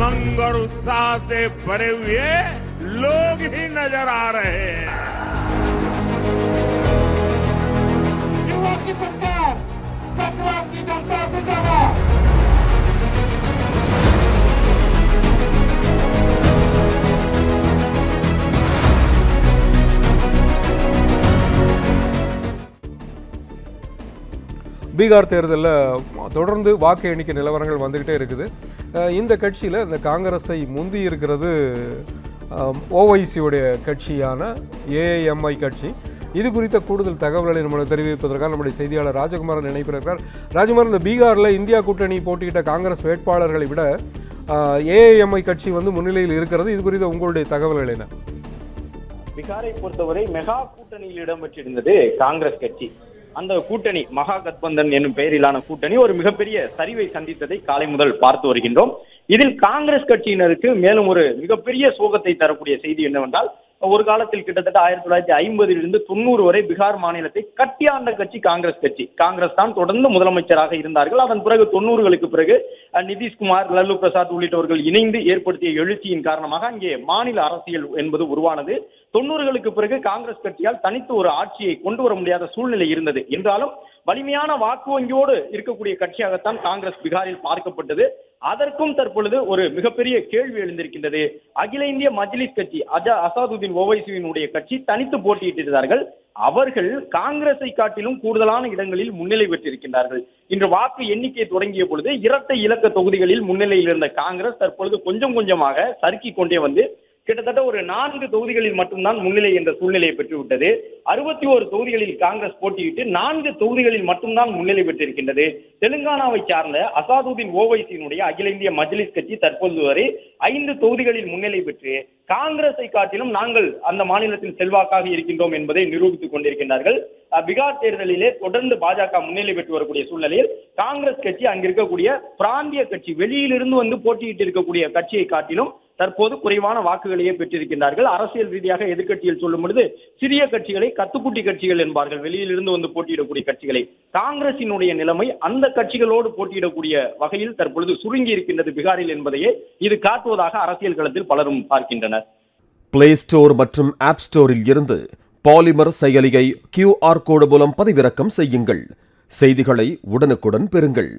उमंग और उत्साह से भरे हुए लोग ही नज़र आ रहे हैं। பீகார் தேர்தலில் தொடர்ந்து வாக்கு எண்ணிக்கை நிலவரங்கள் வந்துக்கிட்டே இருக்குது. இந்த கட்சியில் இந்த காங்கிரஸை முந்தி இருக்கிறது ஓவைசியுடைய கட்சியான ஏஐஎம்ஐ கட்சி. இது குறித்த கூடுதல் தகவல்களை நம்ம தெரிவிப்பதற்காக நம்முடைய செய்தியாளர் ராஜகுமாரன் நினைப்பிருக்கிறார் இருக்கிறார் ராஜகுமாரன் இந்த பீகாரில் இந்தியா கூட்டணி போட்டியிட்ட காங்கிரஸ் வேட்பாளர்களை விட ஏஐஎம்ஐ கட்சி வந்து முன்னிலையில் இருக்கிறது. இது குறித்த உங்களுடைய தகவல்கள் என்ன? பீகாரை பொறுத்தவரை மெகா கூட்டணியில் இடம்பெற்றிருந்தது காங்கிரஸ் கட்சி. அந்த கூட்டணி மகா கத்பந்தன் என்னும் பெயரிலான கூட்டணி ஒரு மிகப்பெரிய சரிவை சந்தித்ததை காலை முதல் பார்த்து வருகின்றோம். இதில் காங்கிரஸ் கட்சியினருக்கு மேலும் ஒரு மிகப்பெரிய சோகத்தை தரக்கூடிய செய்தி என்னவென்றால் ஒரு காலத்தில் கிட்டத்தட்ட ஆயிரத்தி தொள்ளாயிரத்தி ஐம்பதிலிருந்து தொண்ணூறு வரை பீகார் மாநிலத்தை கட்டியாண்ட கட்சி காங்கிரஸ் கட்சி. காங்கிரஸ் தான் தொடர்ந்து முதலமைச்சராக இருந்தார்கள். அதன் பிறகு தொண்ணூறுகளுக்கு பிறகு நிதிஷ்குமார் லல்லு பிரசாத் உள்ளிட்டவர்கள் இணைந்து ஏற்படுத்திய எழுச்சியின் காரணமாக அங்கே மாநில அரசியல் என்பது உருவானது. தொண்ணூறுகளுக்கு பிறகு காங்கிரஸ் கட்சியால் தனித்து ஒரு ஆட்சியை கொண்டு வர முடியாத சூழ்நிலை இருந்தது. என்றாலும் வலிமையான வாக்கு வங்கியோடு இருக்கக்கூடிய கட்சியாகத்தான் காங்கிரஸ் பீகாரில் பார்க்கப்பட்டது. அதற்கும் தற்பொழுது ஒரு மிகப்பெரிய கேள்வி எழுந்திருக்கின்றது. அகில இந்திய மஜ்லிஸ் கட்சி அஜா அசாதுதீன் ஓவைசியினுடைய கட்சி தனித்து போட்டியிட்டிருந்தார்கள். அவர்கள் காங்கிரஸை காட்டிலும் கூடுதலான இடங்களில் முன்னிலை பெற்றிருக்கின்றார்கள். இன்று வாக்கு எண்ணிக்கை தொடங்கிய பொழுது இரட்டை இலக்க தொகுதிகளில் முன்னிலையில் இருந்த காங்கிரஸ் தற்பொழுது கொஞ்சம் கொஞ்சமாக சறுக்கிக் கொண்டே வந்து கிட்டத்தட்ட ஒரு நான்கு தொகுதிகளில் மட்டும்தான் முன்னிலை என்ற சூழ்நிலையை பெற்றுவிட்டது. அறுபத்தி ஒரு தொகுதிகளில் காங்கிரஸ் போட்டியிட்டு நான்கு தொகுதிகளில் மட்டும்தான் முன்னிலை பெற்றிருக்கின்றது. தெலுங்கானாவை சார்ந்த அசாதுதீன் ஓவைசியினுடைய அகில இந்திய மஜ்லிஸ் கட்சி தற்போது வரை ஐந்து தொகுதிகளில் முன்னிலை பெற்று காங்கிரஸை காட்டிலும் நாங்கள் அந்த மாநிலத்தில் செல்வாக்காக இருக்கின்றோம் என்பதை நிரூபித்துக் கொண்டிருக்கின்றார்கள். அஹ், பீகார் தேர்தலிலே தொடர்ந்து பாஜக முன்னிலை பெற்று வரக்கூடிய சூழ்நிலையில் காங்கிரஸ் கட்சி அங்கிருக்கக்கூடிய பிராந்திய கட்சி வெளியிலிருந்து வந்து போட்டியிட்டு இருக்கக்கூடிய கட்சியை காட்டிலும் தற்போது குறைவான வாக்குகளையே பெற்றிருக்கின்றார்கள். அரசியல் ரீதியாக எதிர்கட்சியில் சொல்லும் பொழுது சிறிய கட்சிகளை கத்துக்குட்டி கட்சிகள் என்பார்கள். வெளியிலிருந்து வந்து போட்டியிடக்கூடிய கட்சிகளை. காங்கிரசினுடைய நிலைமை அந்த கட்சிகளோடு போட்டியிடக்கூடிய வகையில் தற்பொழுது சுருங்கி இருக்கின்றது பீகாரில் என்பதையே இது காட்டுவதாக அரசியல் களத்தில் பலரும் பார்க்கின்றனர். பிளே ஸ்டோர் மற்றும் ஆப் ஸ்டோரில் இருந்து பாலிமர் செயலியை கியூஆர் கோடு மூலம் பதிவிறக்கம் செய்யுங்கள். செய்திகளை உடனுக்குடன் பெறுங்கள்.